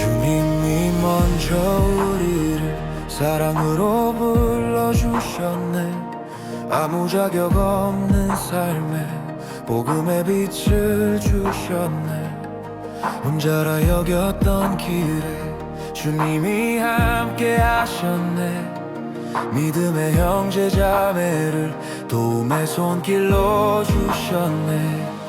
주님이 먼저 우리를 사랑으로 불러주셨네. 아무 자격 없는 삶에 복음의 빛을 주셨네. 혼자라 여겼던 길에 주님이 함께 하셨네. 믿음의 형제 자매를 도움의 손길로 주셨네.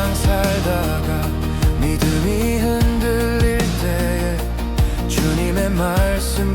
세상 살다가 믿음이 흔들릴 때에 주님의 말씀